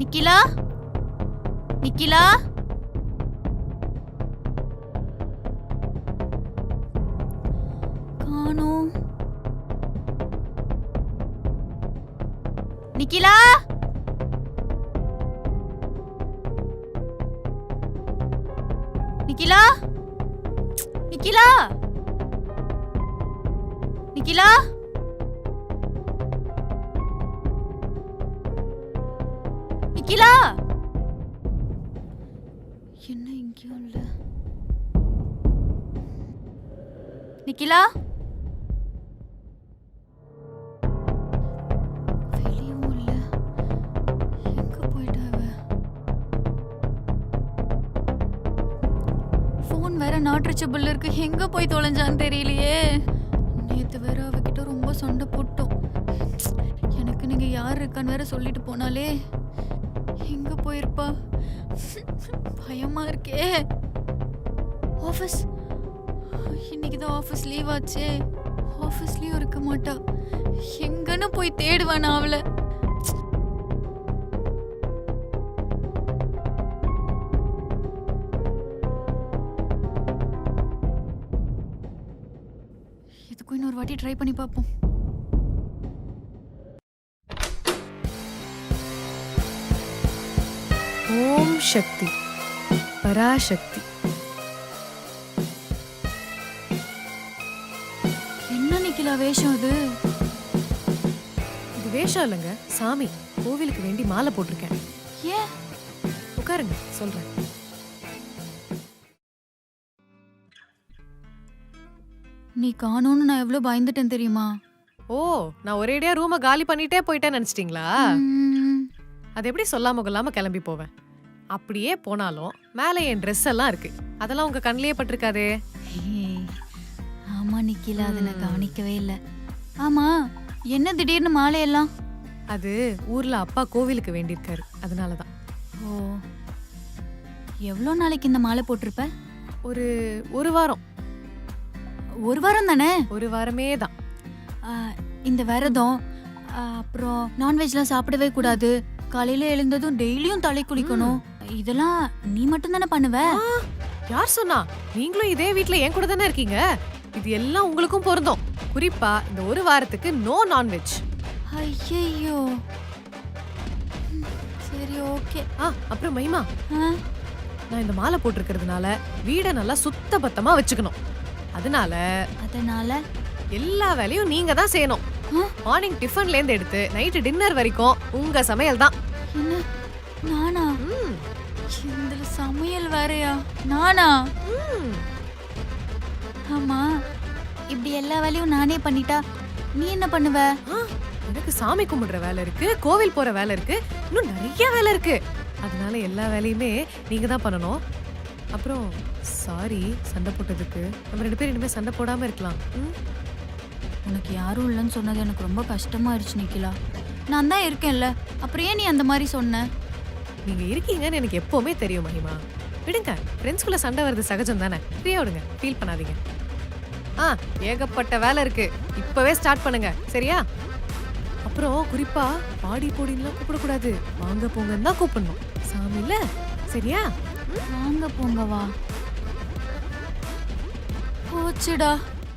நிக்கிலா? நிக்கிலா? காணோம். நிக்கிலா? நிக்கிலா? நிக்கிலா? நிக்கிலா? நிக்கிலா என்ன இங்கேயும் இல்ல. நிக்கிலா வேற நாட் ரீச்சபிள் இருக்கு. எங்க போய் தொலைஞ்சான்னு தெரியலையே. நேத்து வேற அவகிட்ட ரொம்ப சண்டை போட்டோம். எனக்கு நீங்க யார் இருக்கான்னு வேற சொல்லிட்டு போனாலே எங்க போயிருப்பா? பயமா இருக்கே. ஆஃபீஸ் இன்னைக்கு தான் ஆஃபீஸ் லீவ் ஆச்சே ஆஃபீஸ்லயும் இருக்க மாட்டா. எங்கன்னு போய் தேடுவேன் நான் அவளை. இதுக்கும் இன்னொரு வாட்டி ட்ரை பண்ணி பார்ப்போம். ஓம் சக்தி. பராசக்தி. என்ன நிக்கலா வேஷம் அது இது வேஷம் இல்லைங்க. சாமி கோவிலுக்கு வேண்டி மாலை போட்டிருக்கேன். ஏன்? உட்காருங்க சொல்றேன். நீ காணோன்னு நான் எவ்வளவு பயந்துட்டேன் தெரியுமா? ஓ நான் ஒரேடியா ரூமை காலி பண்ணிட்டே போயிட்டேன்னு நினைச்சிட்டீங்களா? அது எப்படி சொல்லாம கொள்ளாம கிளம்பி போவேன்? அப்படியே போனாலும் மேலே என் ட்ரெஸ் எல்லாம் இருக்கு. அதெல்லாம் உங்க கண்ணிலேயே பட்டிருக்காதே. ஆமா நிக்கல அதை நான் கவனிக்கவே இல்லை. ஆமா என்ன திடீர்னு மாலையெல்லாம்? அது ஊர்ல அப்பா கோவிலுக்கு வேண்டியிருக்காரு. அதனாலதான். ஓ எவ்வளோ நாளைக்கு இந்த மாலை போட்டிருப்ப? ஒரு ஒரு வாரம். ஒரு வாரம் தானே? ஒரு வாரமே தான். இந்த விரதம் அப்புறம் நான்வெஜ்லாம் சாப்பிடவே கூடாது. காலையில எழுந்ததும் டெய்லியும் தலை குளிக்கணும். இதெல்லாம் நீ மட்டும் தானே பண்ணுவ யார் சொன்னா? நீங்களும் இதே வீட்ல என் கூட தானே இருக்கீங்க? இது எல்லாம் உங்களுக்கும் பொருந்தும். குறிப்பா இந்த ஒரு வாரத்துக்கு நோ நான்வெஜ் ஐயையோ. ம், சரி ஓகே. ஆ அப்புறம் மைமா நான் இந்த மாலை போட்டிருக்கிறதுனால வீடை நல்லா சுத்த பத்தமா வச்சுக்கணும். அதனால அதனால? எல்லா வேலையும் நீங்க தான் செய்யணும்? மார்னிங் டிஃபன்ல இருந்து எடுத்து நைட்டு டின்னர் வரைக்கும் உங்க சமையல் தான் என்ன? நானா? ம், இதுல சமையல் வேறயா? நானா? ம். ஆமா. இப்படி எல்லா வேலையும் நானே பண்ணிட்டா நீ என்ன பண்ணுவ? எனக்கு சாமி கும்பிடுற வேலை இருக்கு கோவில் போற வேலை இருக்கு இன்னும் நிறைய வேலை இருக்கு. அதனால எல்லா வேலையுமே நீங்க தான் பண்ணணும். அப்புறம் சாரி சண்டை போட்டதுக்கு. நம்ம ரெண்டு பேரும் இனிமே சண்டை போடாம இருக்கலாம். ம்? உனக்கு யாரும் இல்லைன்னு சொன்னது எனக்கு ரொம்ப கஷ்டமாயிடுச்சு நிக்கிலா. நான் தான் இருக்கேன்ல அப்புறம் ஏன் நீ அந்த மாதிரி சொன்ன? நீங்க இருக்கீங்கன்னு எனக்கு எப்பவுமே தெரியும் மகிமா. விடுங்க ஃப்ரெண்ட்ஸ்குள்ள சண்டை வருது சகஜம் தானே? ஃப்ரீயா விடுங்க ஃபீல் பண்ணாதீங்க. ஆ ஏகப்பட்ட வேலை இருக்கு. இப்பவே ஸ்டார்ட் பண்ணுங்க சரியா? அப்புறம் குறிப்பா பாடி போடின்லாம் கூப்பிடக்கூடாது. வாங்க போங்கன்னு தான் கூப்பிடணும். சாமி இல்ல? சரியா? வாங்க போங்க வா போச்சுடா.